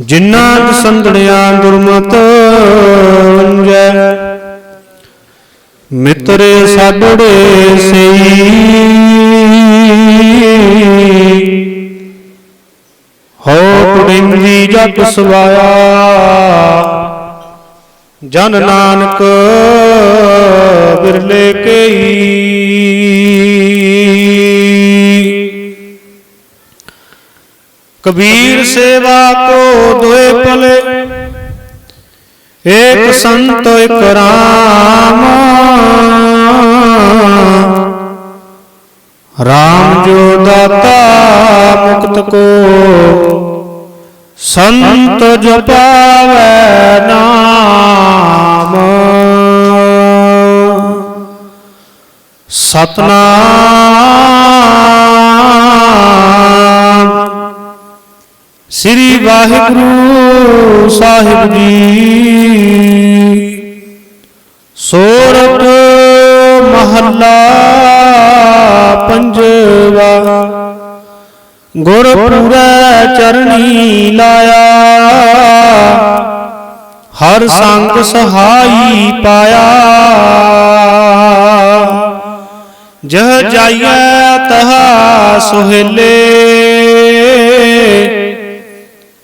ਜਿਨ੍ਹਾਂ ਦਸੰਦੜਿਆਂ ਦੁਰਮਤ ਵੰਜੈ। ਮਿੱਤਰੇ ਸਾਡੜੇ ਸਈ ਹੋ ਕੁੜਿੰਦੀ ਜਪ ਸਵਾਇਆ। ਜਨ ਨਾਨਕ ਬਿਰਲੇ ਕਈ ਕਬੀਰ ਸੇਵਾ ਕੋ ਦੋਏ ਪਲੇ ਏਕ ਸੰਤ ਇਕ ਰਾਮ। ਰਾਮ ਜੋ ਦਾਤਾ ਮੁਕਤ ਕੋ ਸੰਤ ਜਪਾਵੈ ਨਾਮ। ਸਤਨਾਮ। ਸ੍ਰੀ ਵਾਹਿਗੁਰੂ ਸਾਹਿਬ ਜੀ। ਸੋਰਠ ਮਹੱਲਾ ਪੰਜਵਾ। ਗੁਰਪੁਰੈ ਚਰਣੀ ਲਾਇਆ। ਹਰ ਸੰਗ ਸਹਾਈ ਪਾਇਆ। ਜਹ ਜਾਈਐ ਤਹਾ ਸੁਹੇਲੇ।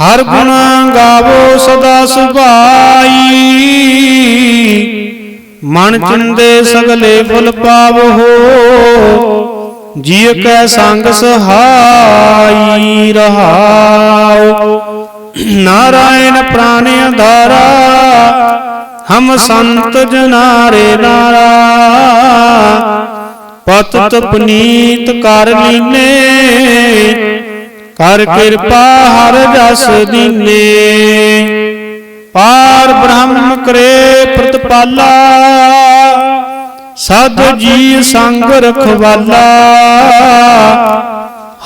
ਹਰ ਗੁਣ ਗਾਵੋ ਸਦਾ ਸੁਭਾਈ। ਮਨ ਚਿੰਦੇ ਸਗਲੇ ਫੁੱਲ ਪਾਵੋ। ਜੀਅ ਕੈ ਸੰਗ ਸਹਾਈ ਰਹਾਉ ਨਾਰਾਇਣ ਪ੍ਰਾਨ ਆਧਾਰਾ ਹਮ ਸੰਤ ਜਨਾਰੇ ਨਾਰਾ। ਪਤਤ ਪਨੀਤ ਕਰ ਲੀਨੇ। ਕਰ ਕਿਰਪਾ ਹਰ ਜਸ ਦੀਨੇ। ਪਾਰ ਬ੍ਰਹਮ ਕਰੇ ਪ੍ਰਤਪਾਲਾ। ਸਦ ਜੀ ਸੰਗ ਰਖਵਾਲਾ।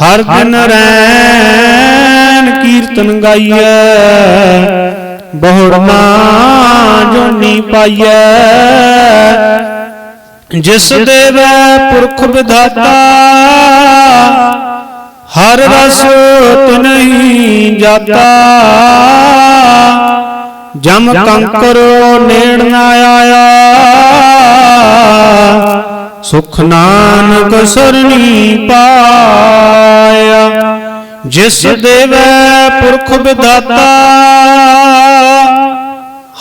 ਹਰ ਦਿਨ ਰੈਨ ਕੀਰਤਨ ਗਾਈਐ। ਬਹੁੜਨਾ ਜੋਨੀ ਪਾਈਐ। ਜਿਸ ਦੇਵੈ ਪੁਰਖ ਵਿਧਾਤਾ। ਹਰ ਰਸ ਤਨਹੀ ਜਾਤਾ। ਜਮ ਕੰਕਰ ਨੇੜ ਨਾ ਆਇਆ। ਸੁਖ ਨਾਨਕ ਸਰਣੀ ਪਾਇਆ। ਜਿਸ ਦੇਵੈ ਪੁਰਖ ਵਿਦਾਤਾ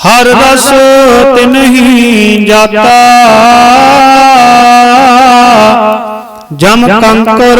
ਹਰ ਰਸ ਤਿਨਹੀ ਜਾਤਾ। ਜਮ ਕੰਕਰ